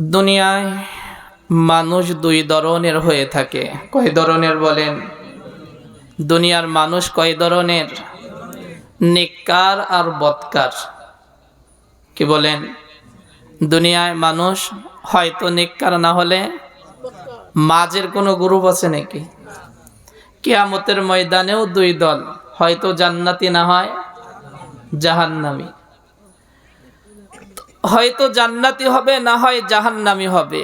দুনিয়ায় মানুষ দুই ধরনের হয়ে থাকে। কয় ধরনের বলেন? দুনিয়ার মানুষ কয় ধরনের? নেককার আর বৎকার। কি বলেন? দুনিয়ায় মানুষ হয়তো নেককার না হলে মাঝের কোনো গ্রুপ আছে নাকি? কেয়ামতের ময়দানেও দুই দল, হয়তো জান্নাতি না হয়, জাহান্নামী। হয়তো জান্নাতি হবে, না হয় জাহান্নামি হবে।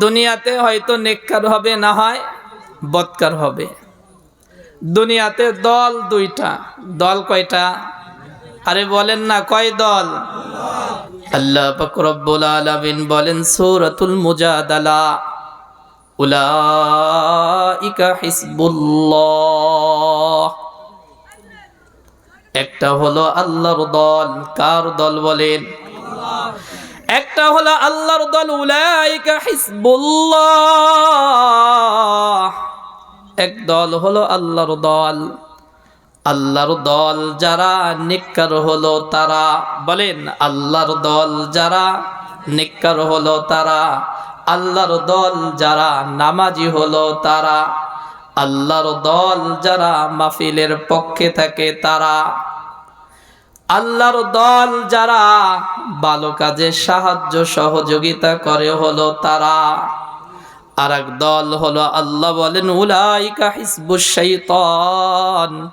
দুনিয়াতে হয়তো নেককার হবে, না হয় বৎকার হবে। দুনিয়াতে দল দুইটা। দল কয়টা? আরে বলেন না, কয় দল? আল্লাহ পাক রব্বুল আলামিন বলেন, সূরাতুল মুজাদালা, উলাইকা হিজবুল্লাহ একটা হলো আল্লাহর দল, কার দল বলেন? একটা হলো আল্লাহর দল এক দল হলো আল্লাহর দল। আল্লাহর দল যারা নিকার হলো তারা, বলেন আল্লাহর দল যারা নিকার হলো তারা, আল্লাহর দল যারা নামাজি হলো তারা, আল্লাহর দল যারা মাহফিলের পক্ষে থাকে তারা আল্লাহর দল যারা ভালো কাজে সাহায্য সহযোগিতা করে হলো তারা। আর এক দল হলো আল্লাহ বলেন, উলাইকা হিসবুস শৈতান।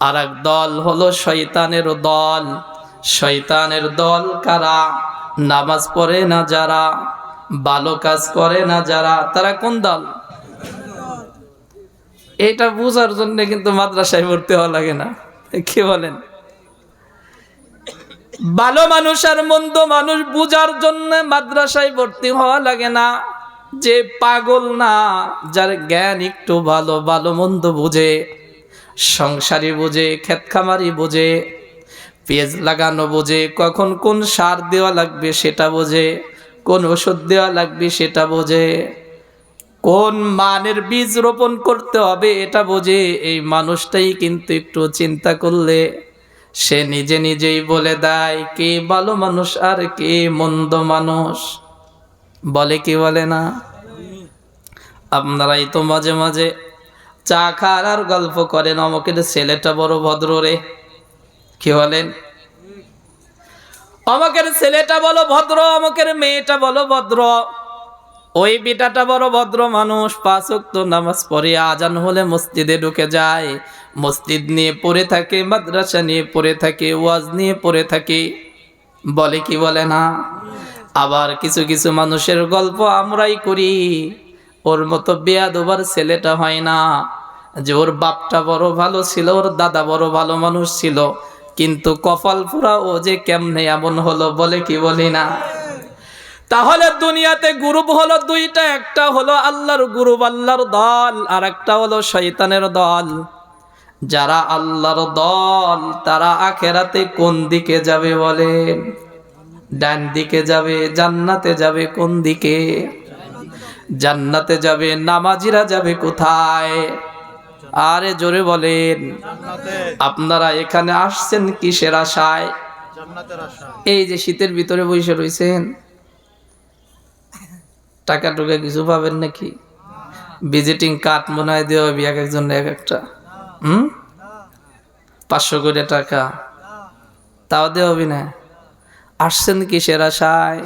আর এক দল হলো শয়তানের দল। শয়তানের দল কারা? নামাজ পড়ে না যারা? ভালো কাজ করে না যারা? তারা কোন দল? এটা বোঝার জন্য কিন্তু মাদ্রাসায় ভর্তি হওয়া লাগে না। কি বলেন? ভালো মানুষ আর মন্দ মানুষ বুঝার জন্য মাদ্রাসায় ভর্তি হওয়া লাগে না। যে পাগল না, যার জ্ঞান একটু ভালো ভালো মন্দ বুঝে, সংসারী বুঝে ক্ষেত খামারি বুঝে, পেঁয়াজ লাগানো বোঝে, কখন কোন সার দেওয়া লাগবে সেটা বোঝে, কোন ওষুধ দেওয়া লাগবে সেটা বোঝে, কোন মানের বীজ রোপণ করতে হবে এটা বোঝে, এই মানুষটাই কিন্তু একটু চিন্তা করলে সে নিজে নিজেই বলে দেয়, কে ভালো মানুষ আর কে মন্দ মানুষ? বলে কি বলে না? আপনারাই তো মাঝে মাঝে চা খার আর গল্প করেন, অমকের ছেলেটা বড় ভদ্র রে। কি বলেন? অমকের ছেলেটা বলো ভদ্র, অমকের মেয়েটা বলো ভদ্র। ওই বিটাটা বড় ভদ্র মানুষ, পাঁচ তো নামাজ পড়ে আজান হলে মসজিদে ঢুকে যায়। মসজিদ নিয়ে পড়ে থাকে, মাদ্রাসা নিয়ে পড়ে থাকে, ওয়াজ নিয়ে পড়ে থাকে। বলে কি বলে না? আবার কিছু কিছু মানুষের গল্প আমরাই করি। ওর মতো বেয়া বেয়াদোবার ছেলেটা হয় না। যে ওর বাপটা বড় ভালো ছিল, ওর দাদা বড় ভালো মানুষ ছিল, কিন্তু কপাল ও যে কেমনে এমন হলো বলে কি বলি না? তাহলে দুনিয়াতে গ্রুপ হলো দুইটা একটা হলো আল্লাহর গ্রুপ আল্লাহর দল আর একটা হলো শয়তানের দল। যারা আল্লাহর দল তারা আখেরাতে কোন দিকে যাবে বলেন ডান দিকে যাবে জান্নাতে যাবে কোন দিকে? জান্নাতে যাবে নামাজিরা যাবে কোথায়? আরে জোরে বলেন আপনারা এখানে আসছেন কিসের আশায়। এই যে শীতের ভিতরে বসে রয়েছেন টাকা টুকা কিছু পাবেন নাকি? ভিজিটিং কার্ড মনে হয় দেওয়া হবে এক একজন এক একটা। হুম? পাঁচশো কোটি টাকা। তাও দেওয়া হবে না। আসছেন কিসের আশায়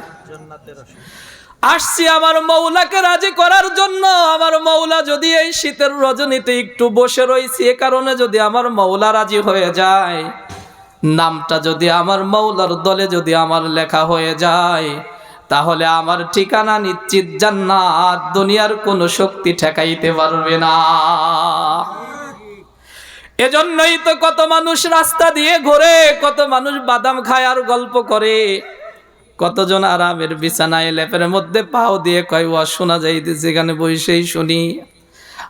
আসছি আমার মৌলাকে রাজি করার জন্য। আমার মৌলা যদি এই শীতের রজনীতে একটু বসে রয়েছি, এ কারণে যদি আমার মৌলা রাজি হয়ে যায়। নামটা যদি আমার মৌলার দলে যদি আমার লেখা হয়ে যায়। তাহলে আমার ঠিকানা নিশ্চিত জান্নাত, দুনিয়ার কোনো শক্তি ঠেকাইতে পারবে না। এজন্যই তো কত মানুষ রাস্তা দিয়ে ঘোরে, কত মানুষ বাদাম খায় আর গল্প করে। কতজন আরামের বিছানায় লেপের মধ্যে পাও দিয়ে কয়, ওয়া, শোনা যাইতে সেখানে বসেই শুনি।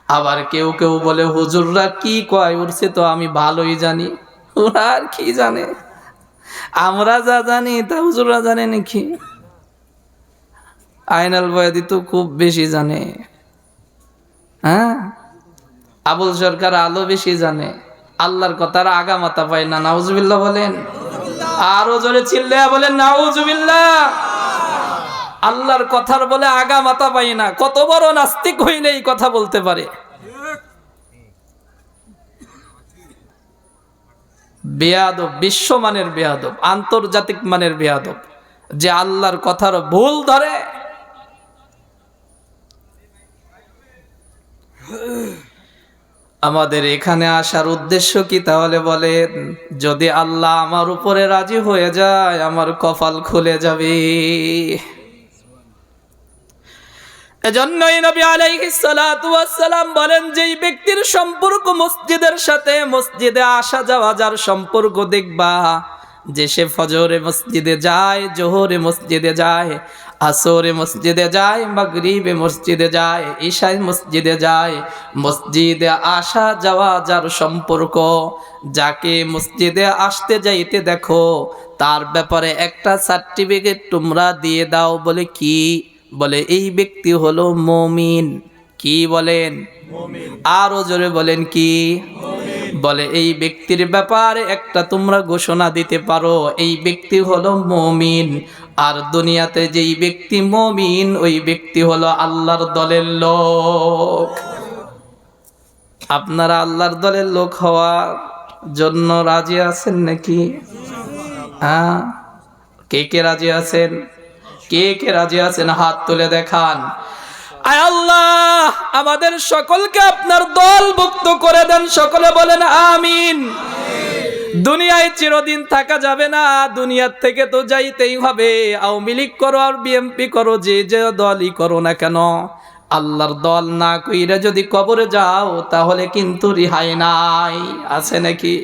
আবার কেউ কেউ বলে, হুজুররা কি কয়? উঠছে তো, আমি ভালোই জানি। ওরা আর কি জানে? আমরা যা জানি তা হুজুররা জানে নাকি? আইনাল বয়াদি তো খুব বেশি জানে। হ্যাঁ? আবুল সরকার আলো বেশি জানে। আল্লাহর কথার আগা মাথা পায় না, নাউজুবিল্লাহ বলেন। আরও জোরে চিল্লে বলেন, নাউজুবিল্লাহ। আল্লাহর কথার বলে আগা মাথা পাই না, কত বড় নাস্তিক হইলে এই কথা বলতে পারে। বেয়াদব, বিশ্বমানের বেয়াদব, আন্তর্জাতিক মানের বেয়াদব, যে আল্লাহর কথার ভুল ধরে আমাদের এখানে আসার উদ্দেশ্য কি? তাহলে বলে, যদি আল্লাহ আমার উপরে রাজি হয়ে যায়, আমার কপাল খুলে যাবে। এজন্যই নবী আলাইহিস সালাতু বলেন, যেই ব্যক্তির সম্পর্ক মসজিদের সাথে মসজিদে আসা যাওয়া যার সম্পর্ক দেখবা, যে সে ফজরে মসজিদে যায়, জোহরে মসজিদে যায় আসরে মসজিদে যায় মাগরিবে মসজিদে যায় ঈশায় মসজিদে যায়। মসজিদে আসা যাওয়া যার সম্পর্ক যাকে মসজিদে আসতে যাইতে দেখো তার ব্যাপারে একটা সার্টিফিকেট তোমরা দিয়ে দাও বলে কি? বলে এই ব্যক্তি হলো মমিন। কি বলেন? আরও জোরে বলেন কি? বলে, এই ব্যক্তির ব্যাপারে একটা তোমরা ঘোষণা দিতে পারো। এই ব্যক্তি হলো মমিন। আর দুনিয়াতে যেই ব্যক্তি মমিন, ওই ব্যক্তি হলো আল্লাহর দলের লোক। আপনারা আল্লাহর দলের লোক হওয়ার জন্য রাজি আছেন নাকি? হ্যাঁ? কে কে রাজি আছেন? কে কে রাজি আছেন? হাত তুলে দেখান। আয় আল্লাহ, আমাদের সকলকে আপনার দলভুক্ত করে দেন। সকলে বলেন, আমিন। দুনিয়ায় চিরদিন থাকা যাবে না, দুনিয়ার থেকে তো যাইতেই হবে। আওয়ামী লীগ করো আর বিএমপি করো, যে যে দলই করো না কেন। আল্লাহর দল না কইরা যদি কবরে যাও, তাহলে কিন্তু রিহাই নাই। আছে নাকি?